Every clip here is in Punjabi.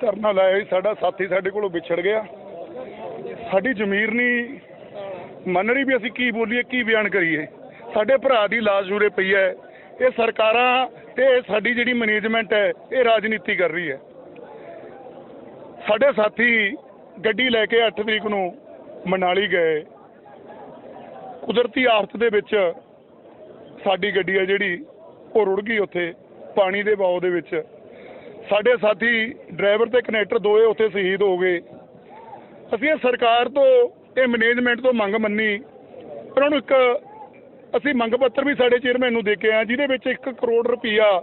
ਧਰਨਾ ਲਾਇਆ ਸੀ, ਸਾਡਾ ਸਾਥੀ ਸਾਡੇ ਕੋਲੋਂ ਵਿਛੜ ਗਿਆ। ਸਾਡੀ ਜ਼ਮੀਰ ਨਹੀਂ ਮੰਨ ਰਹੀ ਵੀ ਅਸੀਂ ਕੀ ਬੋਲੀਏ, ਕੀ ਬਿਆਨ ਕਰੀਏ। ਸਾਡੇ ਭਰਾ ਦੀ ਲਾਸ਼ ਉਰੇ ਪਈ ਹੈ। ਇਹ ਸਰਕਾਰਾਂ ਤੇ ਸਾਡੀ ਜਿਹੜੀ ਮੈਨੇਜਮੈਂਟ ਹੈ, ਇਹ ਰਾਜਨੀਤੀ ਕਰ ਰਹੀ ਹੈ। ਸਾਡੇ ਸਾਥੀ ਗੱਡੀ ਲੈ ਕੇ 8 ਤਰੀਕ ਨੂੰ ਮਨਾਲੀ ਗਏ। ਕੁਦਰਤੀ ਆਫਤ ਦੇ ਵਿੱਚ ਸਾਡੀ ਗੱਡੀ ਹੈ ਜਿਹੜੀ, ਉਹ ਰੁੜ ਗਈ ਉੱਥੇ, ਪਾਣੀ ਦੇ ਬਾਉ ਦੇ ਵਿੱਚ। ਸਾਡੇ ਸਾਥੀ ਡਰਾਈਵਰ ਤੇ ਕਨੈਕਟਰ ਦੋਏ ਉੱਥੇ ਸ਼ਹੀਦ ਹੋ ਗਏ। ਅਸੀਂ ਇਹ ਸਰਕਾਰ ਤੋਂ, ਇਹ ਮੈਨੇਜਮੈਂਟ ਤੋਂ ਮੰਗ ਮੰਨੀ। ਉਹਨਾਂ ਨੂੰ ਇੱਕ ਅਸੀਂ ਮੰਗ ਪੱਤਰ ਵੀ ਸਾਡੇ ਚੇਅਰਮੈਨ ਨੂੰ ਦੇ ਕੇ ਆਏ ਜਿਹਦੇ ਵਿੱਚ 1 ਕਰੋੜ ਰੁਪਈਆ,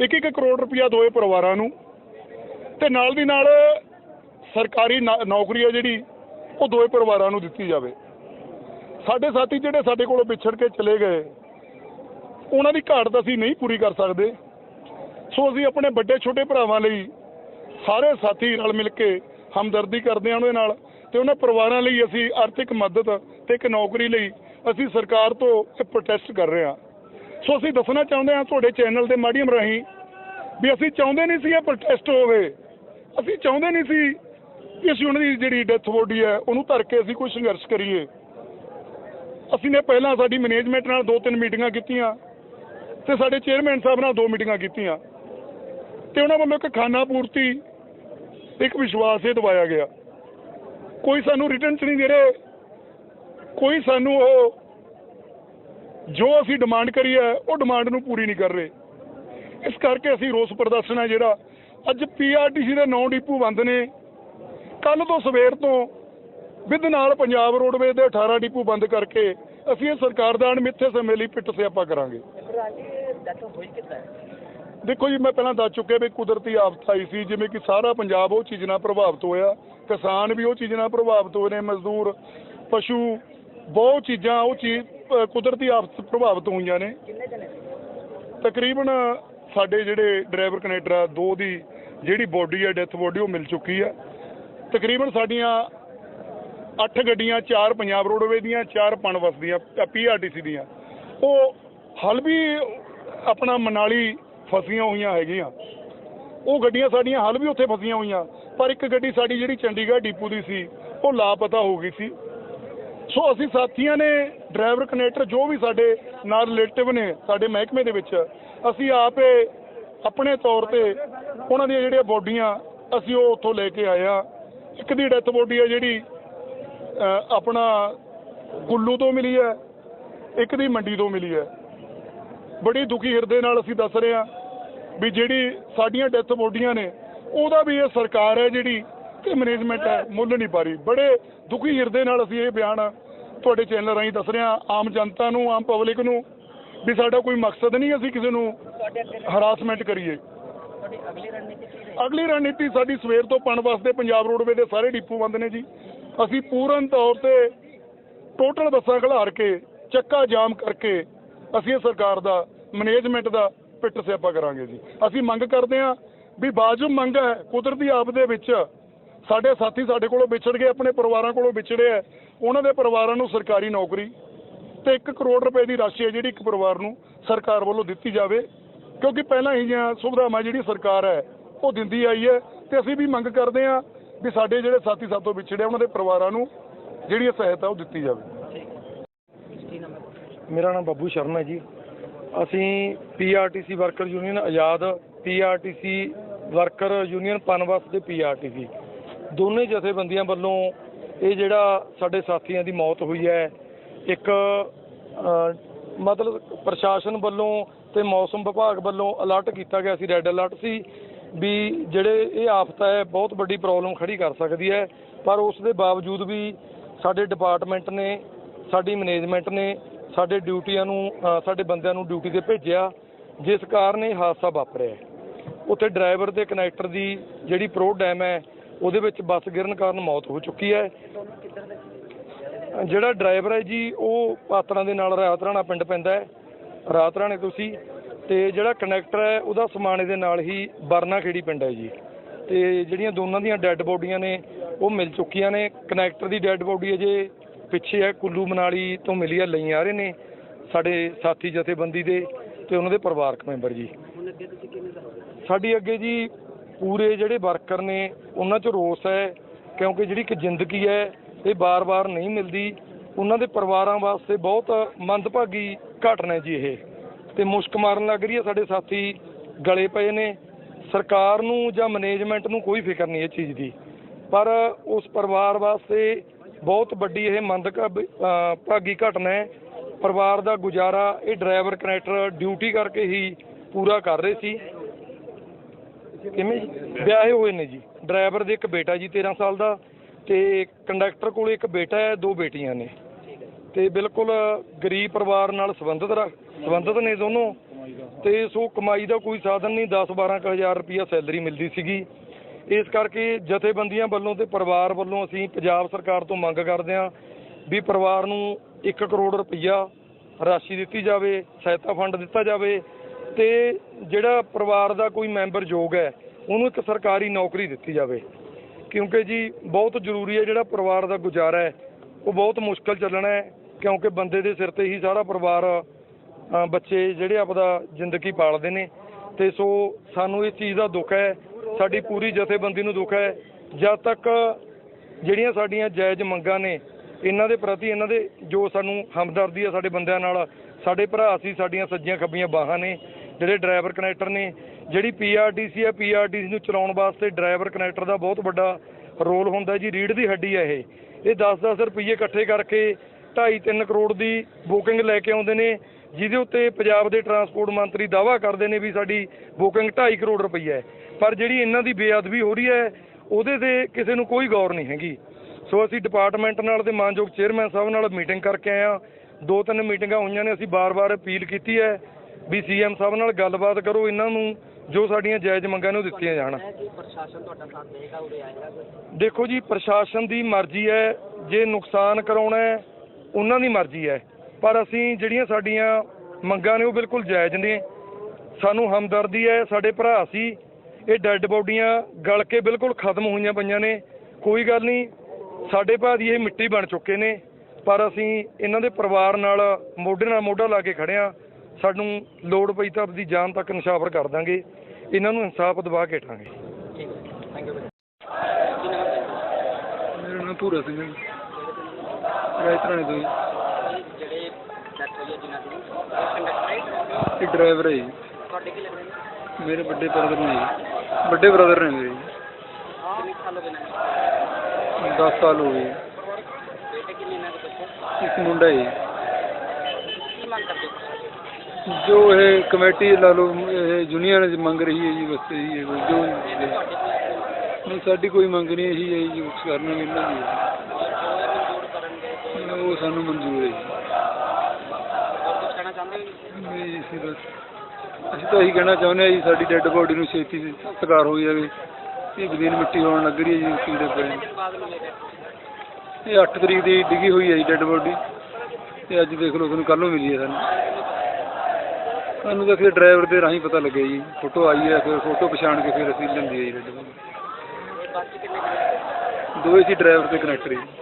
ਇੱਕ ਇੱਕ ਕਰੋੜ ਰੁਪਈਆ ਦੋਏ ਪਰਿਵਾਰਾਂ ਨੂੰ। ਤੇ ਨਾਲ ਦੀ ਨਾਲ ਸਰਕਾਰੀ ਨਾ- ਨੌਕਰੀ ਹੈ ਜਿਹੜੀ, ਉਹ ਦੋਏ ਪਰਿਵਾਰਾਂ ਨੂੰ ਦਿੱਤੀ ਜਾਵੇ। ਸਾਡੇ ਸਾਥੀ ਜਿਹੜੇ ਸਾਡੇ ਕੋਲੋਂ ਵਿਛੜ ਕੇ ਚਲੇ ਗਏ, ਉਹਨਾਂ ਦੀ ਘਾਟ ਤਾਂ ਅਸੀਂ ਨਹੀਂ ਪੂਰੀ ਕਰ ਸਕਦੇ। ਸੋ ਅਸੀਂ ਆਪਣੇ ਵੱਡੇ ਛੋਟੇ ਭਰਾਵਾਂ ਲਈ ਸਾਰੇ ਸਾਥੀ ਨਾਲ ਮਿਲ ਕੇ ਹਮਦਰਦੀ ਕਰਦੇ ਹਾਂ ਉਹਦੇ ਨਾਲ ਤੇ ਉਹਨਾਂ ਪਰਿਵਾਰਾਂ ਲਈ ਅਸੀਂ ਆਰਥਿਕ ਮਦਦ ਤੇ ਇੱਕ ਨੌਕਰੀ ਲਈ ਅਸੀਂ ਸਰਕਾਰ ਤੋਂ ਇਹ ਪ੍ਰੋਟੈਸਟ ਕਰ ਰਹੇ ਹਾਂ। ਸੋ ਅਸੀਂ ਦੱਸਣਾ ਚਾਹੁੰਦੇ ਹਾਂ ਤੁਹਾਡੇ ਚੈਨਲ ਦੇ ਮਾਧਿਅਮ ਰਾਹੀਂ ਵੀ ਅਸੀਂ ਚਾਹੁੰਦੇ ਨਹੀਂ ਸੀ ਇਹ ਪ੍ਰੋਟੈਸਟ ਹੋਵੇ। ਅਸੀਂ ਚਾਹੁੰਦੇ ਨਹੀਂ ਸੀ ਕਿ ਅਸੀਂ ਉਹਨਾਂ ਦੀ ਜਿਹੜੀ ਡੈਥ ਬੋਡੀ ਹੈ, ਉਹਨੂੰ ਧਰ ਕੇ ਅਸੀਂ ਕੋਈ ਸੰਘਰਸ਼ ਕਰੀਏ। ਅਸੀਂ ਨੇ ਪਹਿਲਾਂ ਸਾਡੀ ਮੈਨੇਜਮੈਂਟ ਨਾਲ ਦੋ ਤਿੰਨ ਮੀਟਿੰਗਾਂ ਕੀਤੀਆਂ ਤੇ ਸਾਡੇ ਚੇਅਰਮੈਨ ਸਾਹਿਬ ਨਾਲ ਦੋ ਮੀਟਿੰਗਾਂ ਕੀਤੀਆਂ। ਤੇ ਉਹਨਾਂ ਵੱਲੋਂ ਇੱਕ ਖਾਨਾ ਪੂਰਤੀ, ਇੱਕ ਵਿਸ਼ਵਾਸ ਇਹ ਦਵਾਇਆ ਗਿਆ। ਕੋਈ ਸਾਨੂੰ ਰਿਟਰਨ ਚ ਨਹੀਂ ਦੇ ਰਹੇ। ਕੋਈ ਸਾਨੂੰ ਉਹ ਜੋ ਅਸੀਂ ਡਿਮਾਂਡ ਕਰੀ ਹੈ, ਉਹ ਡਿਮਾਂਡ ਨੂੰ ਪੂਰੀ ਨਹੀਂ ਕਰ ਰਹੇ। ਇਸ ਕਰਕੇ ਅਸੀਂ ਰੋਸ ਪ੍ਰਦਰਸ਼ਨ ਹੈ ਜਿਹੜਾ ਅੱਜ ਪੀਆਰਟੀਸੀ ਦੇ ਨੌ ਡਿਪੂ ਬੰਦ ਨੇ। ਕੱਲ ਤੋਂ ਸਵੇਰ ਤੋਂ ਵਿਧ ਨਾਲ ਪੰਜਾਬ ਰੋਡਵੇਜ਼ ਦੇ 18 ਡਿਪੂ ਬੰਦ ਕਰਕੇ ਅਸੀਂ ਇਹ ਸਰਕਾਰ ਦਾ ਅਣਮਿੱਥੇ ਸਮੇਂ ਲਈ ਪਿੱਟ ਸਿਆਪਾ ਕਰਾਂਗੇ। ਦੇਖੋ ਜੀ, ਮੈਂ ਪਹਿਲਾਂ ਦੱਸ ਚੁੱਕਿਆ ਵੀ ਕੁਦਰਤੀ ਆਫਤ ਆਈ ਸੀ, ਜਿਵੇਂ ਕਿ ਸਾਰਾ ਪੰਜਾਬ ਉਹ ਚੀਜ਼ ਨਾਲ ਪ੍ਰਭਾਵਿਤ ਹੋਇਆ। ਕਿਸਾਨ ਵੀ ਉਹ ਚੀਜ਼ ਨਾਲ ਪ੍ਰਭਾਵਿਤ ਹੋਏ ਨੇ, ਮਜ਼ਦੂਰ, ਪਸ਼ੂ, ਬਹੁਤ ਚੀਜ਼ਾਂ ਉਹ ਚੀਜ਼ ਕੁਦਰਤੀ ਆਫਤ ਪ੍ਰਭਾਵਿਤ ਹੋਈਆਂ ਨੇ। ਤਕਰੀਬਨ ਸਾਡੇ ਜਿਹੜੇ ਡਰਾਈਵਰ ਕਨੈਕਟਰ ਆ ਦੋ ਦੀ ਜਿਹੜੀ ਬੋਡੀ ਆ ਡੈਥ ਬੋਡੀ, ਉਹ ਮਿਲ ਚੁੱਕੀ ਆ ਤਕਰੀਬਨ ਸਾਡੀਆਂ 8 ਗੱਡੀਆਂ, ਚਾਰ ਪੰਜਾਬ ਰੋਡਵੇ ਦੀਆਂ, ਚਾਰ ਪਣਵਸ ਦੀਆਂ ਪੀਆਰਟੀਸੀ ਦੀਆਂ। ਉਹ ਹਲ ਵੀ ਆਪਣਾ ਮਨਾਲੀ ਫਸੀਆਂ ਹੋਈਆਂ ਹੈਗੀਆਂ। ਉਹ ਗੱਡੀਆਂ ਸਾਡੀਆਂ ਹਲ ਵੀ ਉੱਥੇ ਫਸੀਆਂ ਹੋਈਆਂ। ਪਰ ਇੱਕ ਗੱਡੀ ਸਾਡੀ ਜਿਹੜੀ ਚੰਡੀਗੜ੍ਹ ਡਿਪੂ ਦੀ ਸੀ, ਉਹ ਲਾਪਤਾ ਹੋ ਗਈ ਸੀ। ਸੋ ਅਸੀਂ ਸਾਥੀਆਂ ਨੇ, ਡਰਾਈਵਰ, ਕਨੈਕਟਰ, ਜੋ ਵੀ ਸਾਡੇ ਨਾਲ ਰਿਲੇਟਿਵ ਨੇ, ਸਾਡੇ ਮਹਿਕਮੇ ਦੇ ਵਿੱਚ, ਅਸੀਂ ਆਪੇ ਆਪਣੇ ਤੌਰ ਤੇ ਉਹਨਾਂ ਦੀਆਂ ਜਿਹੜੀਆਂ ਬੋਡੀਆਂ, ਅਸੀਂ ਉਹ ਉੱਥੋਂ ਲੈ ਕੇ ਆਏ ਆ ਇੱਕ ਦੀ ਡੈਥ ਬੋਡੀ ਹੈ ਜਿਹੜੀ ਆਪਣਾ ਕੁੱਲੂ ਤੋਂ ਮਿਲੀ ਹੈ, ਇੱਕ ਦੀ ਮੰਡੀ ਤੋਂ ਮਿਲੀ ਹੈ। ਬੜੀ ਦੁਖੀ ਹਿਰਦੇ ਨਾਲ ਅਸੀਂ ਦੱਸ ਰਹੇ ਹਾਂ। ਵੀ ਜਿਹੜੀ ਸਾਡੀਆਂ ਡੈਥ ਬੋਡੀਆਂ ਨੇ, ਉਹਦਾ ਵੀ ਇਹ ਸਰਕਾਰ ਹੈ ਜਿਹੜੀ ਤੇ ਮੈਨੇਜਮੈਂਟ ਹੈ, ਮੁੱਲ ਨਹੀਂ ਪਾ ਰਹੀ। ਬੜੇ ਦੁਖੀ ਹਿਰਦੇ ਨਾਲ ਅਸੀਂ ਇਹ ਬਿਆਨ ਤੁਹਾਡੇ ਚੈਨਲ ਰਾਹੀਂ ਦੱਸ ਰਹੇ ਹਾਂ, ਆਮ ਜਨਤਾ ਨੂੰ, ਆਮ ਪਬਲਿਕ ਨੂੰ, ਵੀ ਸਾਡਾ ਕੋਈ ਮਕਸਦ ਨਹੀਂ ਅਸੀਂ ਕਿਸੇ ਨੂੰ ਹਰਾਸਮੈਂਟ ਕਰੀਏ। ਅਗਲੀ ਰਣਨੀਤੀ ਸਾਡੀ ਸਵੇਰ ਤੋਂ ਪਣ ਵਾਸਤੇ ਪੰਜਾਬ ਰੋਡਵੇ ਦੇ ਸਾਰੇ ਡਿਪੂ ਬੰਦ ਨੇ ਜੀ। ਅਸੀਂ ਪੂਰਨ ਤੌਰ ਤੇ ਟੋਟਲ ਬੱਸਾਂ ਖਿਲਾਰ ਕੇ, ਚੱਕਾ ਜਾਮ ਕਰਕੇ ਅਸੀਂ ਇਹ ਸਰਕਾਰ ਦਾ ਮੈਨੇਜਮੈਂਟ ਦਾ ਪਿੱਟ ਸਿਆਪਾ ਕਰਾਂਗੇ ਜੀ। ਅਸੀਂ ਮੰਗ ਕਰਦੇ ਹਾਂ ਵੀ ਬਾਜੂ ਮੰਗ ਹੈ ਕੁਦਰਤੀ ਆਪ ਦੇ ਵਿੱਚ। ਸਾਡੇ ਸਾਥੀ ਸਾਡੇ ਕੋਲੋਂ ਵਿਛੜ ਗਏ ਆਪਣੇ ਪਰਿਵਾਰਾਂ ਕੋਲੋਂ ਵਿਛੜੇ ਹੈ। ਉਹਨਾਂ ਦੇ ਪਰਿਵਾਰਾਂ ਨੂੰ ਸਰਕਾਰੀ ਨੌਕਰੀ ਤੇ 1 ਕਰੋੜ ਰੁਪਏ ਦੀ ਰਾਸ਼ੀ ਹੈ ਜਿਹੜੀ ਇੱਕ ਪਰਿਵਾਰ ਨੂੰ ਸਰਕਾਰ ਵੱਲੋਂ ਦਿੱਤੀ ਜਾਵੇ। ਕਿਉਂਕਿ ਪਹਿਲਾਂ ਹੀ ਜਿਹੀਆਂ ਸੁਵਿਧਾਵਾਂ ਜਿਹੜੀ ਸਰਕਾਰ ਹੈ ਉਹ ਦਿੰਦੀ ਆਈ ਹੈ। ਤੇ ਅਸੀਂ ਵੀ ਮੰਗ ਕਰਦੇ ਹਾਂ ਵੀ ਸਾਡੇ ਜਿਹੜੇ ਸਾਥੀ ਸਾਥੋਂ ਵਿਛੜੇ ਉਹਨਾਂ ਦੇ ਪਰਿਵਾਰਾਂ ਨੂੰ ਜਿਹੜੀ ਸਹਾਇਤਾ ਉਹ ਦਿੱਤੀ ਜਾਵੇ। ਮੇਰਾ ਨਾਮ ਬੱਬੂ ਸ਼ਰਮਾ ਜੀ। ਅਸੀਂ PRTC worker union Azad PRTC worker union Punbus ਦੇ ਪੀਆਰਟੀਸੀ ਦੋਨੇ ਜਥੇਬੰਦੀਆਂ ਵੱਲੋਂ ਇਹ ਜਿਹੜਾ ਸਾਡੇ ਸਾਥੀਆਂ ਦੀ ਮੌਤ ਹੋਈ ਹੈ, ਇੱਕ ਮਤਲਬ ਪ੍ਰਸ਼ਾਸਨ ਵੱਲੋਂ ਤੇ ਮੌਸਮ ਵਿਭਾਗ ਵੱਲੋਂ ਅਲਰਟ ਕੀਤਾ ਗਿਆ ਸੀ ਰੈੱਡ ਅਲਰਟ ਸੀ, ਵੀ ਜਿਹੜੇ ਇਹ ਆਫਤ ਹੈ, ਬਹੁਤ ਵੱਡੀ ਪ੍ਰੋਬਲਮ ਖੜੀ ਕਰ ਸਕਦੀ ਹੈ। ਪਰ ਉਸ ਦੇ ਬਾਵਜੂਦ ਵੀ ਸਾਡੇ ਡਿਪਾਰਟਮੈਂਟ ਨੇ, ਸਾਡੀ ਮੈਨੇਜਮੈਂਟ ਨੇ ਸਾਡੇ ਡਿਊਟੀਆਂ ਨੂੰ ਸਾਡੇ ਬੰਦਿਆਂ ਨੂੰ ਡਿਊਟੀ ਤੇ ਭੇਜਿਆ, ਜਿਸ ਕਾਰਨ ਇਹ ਹਾਦਸਾ ਵਾਪਰਿਆ ਉੱਥੇ ਡਰਾਈਵਰ ਤੇ ਕਨੈਕਟਰ ਦੀ ਜਿਹੜੀ ਪ੍ਰੋ ਡੈਮ ਹੈ, ਉਹਦੇ ਵਿੱਚ ਬੱਸ ਗਿਰਨ ਕਾਰਨ ਮੌਤ ਹੋ ਚੁੱਕੀ ਹੈ। ਜਿਹੜਾ ਡਰਾਈਵਰ ਹੈ ਜੀ, ਉਹ ਪਾਤਰਾਂ ਦੇ ਨਾਲ ਰਾਤ ਰਾਣਾ ਪਿੰਡ ਪੈਂਦਾ ਹੈ। ਰਾਤ ਰਾਣੇ ਤੁਸੀਂ ਸੀ ਤੇ ਜਿਹੜਾ ਕਨੈਕਟਰ ਹੈ, ਉਹਦਾ ਸਮਾਣੇ ਦੇ ਨਾਲ ਹੀ ਬਰਨਾ ਖੇੜੀ ਪਿੰਡ ਹੈ ਜੀ। ਤੇ ਜਿਹੜੀਆਂ ਦੋਨਾਂ ਦੀਆਂ ਡੈੱਡ ਬੋਡੀਆਂ ਨੇ, ਉਹ ਮਿਲ ਚੁੱਕੀਆਂ ਨੇ। ਕਨੈਕਟਰ ਦੀ ਡੈੱਡ ਬੋਡੀ ਅਜੇ ਪਿੱਛੇ ਹੈ ਕੁੱਲੂ ਮਨਾਲੀ ਤੋਂ ਮਿਲੀ ਹੈ ਲਈ ਆ ਰਹੇ ਨੇ ਸਾਡੇ ਸਾਥੀ ਜਥੇਬੰਦੀ ਦੇ ਤੇ ਉਹਨਾਂ ਦੇ ਪਰਿਵਾਰਕ ਮੈਂਬਰ ਜੀ। ਸਾਡੀ ਅੱਗੇ ਜੀ ਪੂਰੇ ਜਿਹੜੇ ਵਰਕਰ ਨੇ ਉਹਨਾਂ 'ਚ ਰੋਸ ਹੈ ਕਿਉਂਕਿ ਜਿਹੜੀ ਇੱਕ ਜ਼ਿੰਦਗੀ ਹੈ ਇਹ ਬਾਰ-ਬਾਰ ਨਹੀਂ ਮਿਲਦੀ। ਉਹਨਾਂ ਦੇ ਪਰਿਵਾਰਾਂ ਵਾਸਤੇ ਬਹੁਤ ਮੰਦਭਾਗੀ ਘਟਨਾ ਜੀ ਇਹ। ਤੇ ਮੁਸ਼ਕ ਮਾਰਨ ਲੱਗ ਰਹੀ ਹੈ ਸਾਡੇ ਸਾਥੀ ਗਲੇ ਪਏ ਨੇ। ਸਰਕਾਰ ਨੂੰ ਜਾਂ ਮੈਨੇਜਮੈਂਟ ਨੂੰ ਕੋਈ ਫਿਕਰ ਨਹੀਂ ਇਹ ਚੀਜ਼ ਦੀ। ਪਰ ਉਸ ਪਰਿਵਾਰ ਵਾਸਤੇ ਬਹੁਤ ਵੱਡੀ ਇਹ ਮੰਦਕ ਭਾਗੀ ਘਟਨਾ ਹੈ। ਪਰਿਵਾਰ ਦਾ ਗੁਜ਼ਾਰਾ ਇਹ ਡਰਾਈਵਰ ਕਨੈਕਟਰ ਡਿਊਟੀ ਕਰਕੇ ਹੀ ਪੂਰਾ ਕਰ ਰਹੇ ਸੀ। ਕਿਵੇਂ ਜੀ? ਵਿਆਹੇ ਹੋਏ ਨੇ ਜੀ। ਡਰਾਈਵਰ ਦੇ ਇੱਕ ਬੇਟਾ ਜੀ 13 ਸਾਲ ਦਾ ਤੇ ਕੰਡਕਟਰ ਕੋਲ ਇੱਕ ਬੇਟਾ ਹੈ, ਦੋ ਬੇਟੀਆਂ ਨੇ। ਤੇ ਬਿਲਕੁਲ ਗਰੀਬ ਪਰਿਵਾਰ ਨਾਲ ਸੰਬੰਧਿਤ ਰ- ਸੰਬੰਧਿਤ ਨੇ ਦੋਨੋਂ। ਤੇ ਸੋ ਕਮਾਈ ਦਾ ਕੋਈ ਸਾਧਨ ਨਹੀਂ। 10 12 ਹਜ਼ਾਰ ਰੁਪਈਆ ਸੈਲਰੀ ਮਿਲਦੀ ਸੀਗੀ। ਇਸ ਕਰਕੇ ਜਥੇਬੰਦੀਆਂ ਵੱਲੋਂ ਤੇ ਪਰਿਵਾਰ ਵੱਲੋਂ ਅਸੀਂ ਪੰਜਾਬ ਸਰਕਾਰ ਤੋਂ ਮੰਗ ਕਰਦੇ ਹਾਂ ਵੀ ਪਰਿਵਾਰ ਨੂੰ 1 ਕਰੋੜ ਰੁਪਈਆ ਰਾਸ਼ੀ ਦਿੱਤੀ ਜਾਵੇ, ਸਹਾਇਤਾ ਫੰਡ ਦਿੱਤਾ ਜਾਵੇ ਤੇ ਜਿਹੜਾ ਪਰਿਵਾਰ ਦਾ ਕੋਈ ਮੈਂਬਰ ਯੋਗ ਹੈ, ਉਹਨੂੰ ਇੱਕ ਸਰਕਾਰੀ ਨੌਕਰੀ ਦਿੱਤੀ ਜਾਵੇ। ਕਿਉਂਕਿ ਜੀ ਬਹੁਤ ਜ਼ਰੂਰੀ ਹੈ ਜਿਹੜਾ ਪਰਿਵਾਰ ਦਾ ਗੁਜ਼ਾਰਾ ਹੈ, ਉਹ ਬਹੁਤ ਮੁਸ਼ਕਲ ਚੱਲਣਾ ਹੈ, ਕਿਉਂਕਿ ਬੰਦੇ ਦੇ ਸਿਰ ਤੇ ਹੀ ਸਾਰਾ ਪਰਿਵਾਰ ਬੱਚੇ ਜਿਹੜੇ ਆਪਦਾ ਜ਼ਿੰਦਗੀ ਪਾਲਦੇ ਨੇ ਤੇ ਸੋ ਸਾਨੂੰ ਇਸ ਚੀਜ਼ ਦਾ ਦੁੱਖ ਹੈ ਸਾਡੀ ਪੂਰੀ ਜਥੇਬੰਦੀ ਨੂੰ ਦੁੱਖ ਹੈ। ਜਦ ਤੱਕ ਜਿਹੜੀਆਂ ਸਾਡੀਆਂ ਜਾਇਜ਼ ਮੰਗਾਂ ਨੇ, ਇਹਨਾਂ ਦੇ ਪ੍ਰਤੀ ਇਹਨਾਂ ਦੇ ਜੋ ਸਾਨੂੰ ਹਮਦਰਦੀ ਹੈ ਸਾਡੇ ਬੰਦਿਆਂ ਨਾਲ, ਸਾਡੇ ਭਰਾ ਸੀ, ਸਾਡੀਆਂ ਸੱਜੀਆਂ ਖੱਬੀਆਂ ਬਾਹਾਂ ਨੇ, ਜਿਹੜੇ ਡਰਾਈਵਰ ਕਨੈਕਟਰ ਨੇ, ਜਿਹੜੀ ਪੀਆਰਟੀਸੀ ਹੈ ਪੀਆਰਟੀਸੀ ਨੂੰ ਚਲਾਉਣ ਵਾਸਤੇ ਡਰਾਈਵਰ ਕਨੈਕਟਰ ਦਾ ਬਹੁਤ ਵੱਡਾ ਰੋਲ ਹੁੰਦਾ ਜੀ ਰੀੜ ਦੀ ਹੱਡੀ ਹੈ ਇਹ। ਇਹ 10-10 ਰੁਪਏ ਇਕੱਠੇ ਕਰਕੇ 2.5-3 ਕਰੋੜ ਦੀ ਬੁਕਿੰਗ ਲੈ ਕੇ ਆਉਂਦੇ ਨੇ, ਜਿਹਦੇ ਉੱਤੇ ਪੰਜਾਬ ਦੇ ਟਰਾਂਸਪੋਰਟ ਮੰਤਰੀ ਦਾਵਾ ਕਰਦੇ ਨੇ ਵੀ ਸਾਡੀ ਬੁਕਿੰਗ 2.5 ਕਰੋੜ ਰੁਪਈਆ ਹੈ। ਪਰ ਜਿਹੜੀ ਇਹਨਾਂ ਦੀ ਬੇਅਦਬੀ ਹੋ ਰਹੀ ਹੈ, ਉਹਦੇ ਤੇ ਕਿਸੇ ਨੂੰ ਕੋਈ ਗੌਰ ਨਹੀਂ ਹੈਗੀ। ਸੋ ਅਸੀਂ ਡਿਪਾਰਟਮੈਂਟ ਨਾਲ ਤੇ ਮਾਨਯੋਗ ਚੇਅਰਮੈਨ ਸਾਹਿਬ ਨਾਲ ਮੀਟਿੰਗ ਕਰਕੇ ਆਏ ਆ ਦੋ ਤਿੰਨ ਮੀਟਿੰਗਾਂ ਹੋਈਆਂ ਨੇ, ਅਸੀਂ ਬਾਰ-ਬਾਰ ਅਪੀਲ ਕੀਤੀ ਹੈ ਵੀ ਸੀਐਮ ਸਾਹਿਬ ਨਾਲ ਗੱਲਬਾਤ ਕਰੋ ਇਹਨਾਂ ਨੂੰ, ਜੋ ਸਾਡੀਆਂ ਜਾਇਜ਼ ਮੰਗਾਂ ਨੇ ਉਹ ਦਿੱਤੀਆਂ ਜਾਣ। ਦੇਖੋ ਜੀ, ਪ੍ਰਸ਼ਾਸਨ ਦੀ ਮਰਜ਼ੀ ਹੈ, ਜੇ ਨੁਕਸਾਨ ਕਰਾਉਣਾ ਹੈ, ਉਹਨਾਂ ਦੀ ਮਰਜ਼ੀ ਹੈ। ਪਰ ਅਸੀਂ ਜਿਹੜੀਆਂ ਸਾਡੀਆਂ ਮੰਗਾਂ ਨੇ ਉਹ ਬਿਲਕੁਲ ਜਾਇਜ਼ ਨੇ। ਸਾਨੂੰ ਹਮਦਰਦੀ ਹੈ, ਸਾਡੇ ਭਰਾ ਸੀ ਇਹ ਡੈੱਡ ਬੋਡੀਆਂ ਗਲ ਕੇ ਬਿਲਕੁਲ ਖਤਮ ਹੋਈਆਂ ਪਈਆਂ ਨੇ। ਕੋਈ ਗੱਲ ਨਹੀਂ ਸਾਡੇ ਭਾਅ ਇਹ ਮਿੱਟੀ ਬਣ ਚੁੱਕੇ ਨੇ ਪਰ ਅਸੀਂ ਇਹਨਾਂ ਦੇ ਪਰਿਵਾਰ ਨਾਲ ਮੋਢੇ ਨਾਲ ਮੋਢਾ ਲਾ ਕੇ ਖੜੇ ਹਾਂ। ਸਾਨੂੰ ਲੋੜ ਪਈ ਤਾਂ ਆਪਣੀ ਜਾਨ ਤੱਕ ਨਿਸ਼ਾਵਰ ਕਰ ਦਾਂਗੇ। ਇਹਨਾਂ ਨੂੰ ਇਨਸਾਫ ਦਿਵਾ ਕੇ ਹਟਾਂਗੇ ਠੀਕ ਹੈ ਥੈਂਕ ਯੂ ਕੀ ਨਾਮ ਹੈ ਮੇਰਾ ਨਾਮ ਭੂਰਾ ਸਿੰਘ ਹੈ ਰਾਇਤਰਾਣੇ ਤੋਂ ਜਿਹੜੇ ਡੈਥ ਹੋਈ ਹੈ ਜਿਨ੍ਹਾਂ ਦੀ? ਇਹ ਕੰਡਕਟਰ ਹੈ ਇਹ ਡਰਾਈਵਰ ਹੈ ਜੀ। ਤੁਹਾਡੇ ਕੀ ਲੱਗਦੇ ਨੇ? ਮੇਰੇ ਵੱਡੇ ਬ੍ਰਦਰ ਨੇ ਜੀ। ਵੱਡੇ ਬ੍ਰਦਰ ਨੇ ਮੇਰੇ। ਕਿੰਨੇ ਸਾਲ ਹੋ ਗਏ। ਨੇ 10 ਸਾਲ ਹੋ ਗਏ ਬੇਟੇ ਕਿੰਨੇ ਬੱਚੇ ਇੱਕ ਮੁੰਡਾ ਹੈ ਕੀ ਮੰਗ ਕਰਦੇ ਹੋ ਪ੍ਰਸ਼ਾਸਨ ਜੋ ਇਹ ਕਮੇਟੀ ਲਾ ਲਓ ਇਹ ਯੂਨੀਅਨ ਮੰਗ ਰਹੀ ਹੈ ਜੀ ਬਸ ਇਹੀ ਹੈ ਜੋ ਨਹੀਂ ਸਾਡੀ ਕੋਈ ਮੰਗ ਨਹੀਂ ਇਹੀ ਹੈ ਜੀ ਕੁਛ ਕਰਨਾ ਇਹਨਾਂ ਦੀ ਜੋ ਉਹ ਸਾਨੂੰ ਮਨਜ਼ੂਰ ਹੈ ਜੀ। ਕੁਝ ਨਹੀਂ ਜੀ, ਬਸ ਅਸੀਂ ਤਾਂ ਇਹੀ ਕਹਿਣਾ ਚਾਹੁੰਦੇ ਹਾਂ ਜੀ, ਸਾਡੀ ਡੈੱਡ ਬੋਡੀ ਨੂੰ ਛੇਤੀ ਸਤਿਕਾਰ ਹੋ ਜਾਵੇ। ਇਹ ਗਦੀਨ ਮਿੱਟੀ ਹੋਣ ਲੱਗ ਰਹੀ ਹੈ ਜੀ, ਕੀੜੇ ਪਏ ਇਹ 8 ਤਰੀਕ ਦੀ ਡਿੱਗੀ ਹੋਈ ਹੈ ਜੀ, ਡੈੱਡ ਬੋਡੀ। ਤੇ ਅੱਜ ਦੇਖ ਲਓ, ਤੁਹਾਨੂੰ ਕੱਲ੍ਹ ਨੂੰ ਮਿਲੀ ਹੈ ਸਾਨੂੰ। ਸਾਨੂੰ ਤਾਂ ਫਿਰ ਡਰਾਈਵਰ ਦੇ ਰਾਹੀਂ ਪਤਾ ਲੱਗਿਆ ਜੀ। ਫੋਟੋ ਆਈ ਹੈ, ਫਿਰ ਫੋਟੋ ਪਛਾਣ ਕੇ ਫਿਰ ਅਸੀਂ ਲੈਂਦੀ ਹੈ ਜੀ ਡੈੱਡ ਬੋਡੀ। ਬੱਸ 'ਚ ਦੋਵੇਂ ਸੀ ਡਰਾਈਵਰ ਤੇ ਕਨੈਕਟਰ ਜੀ।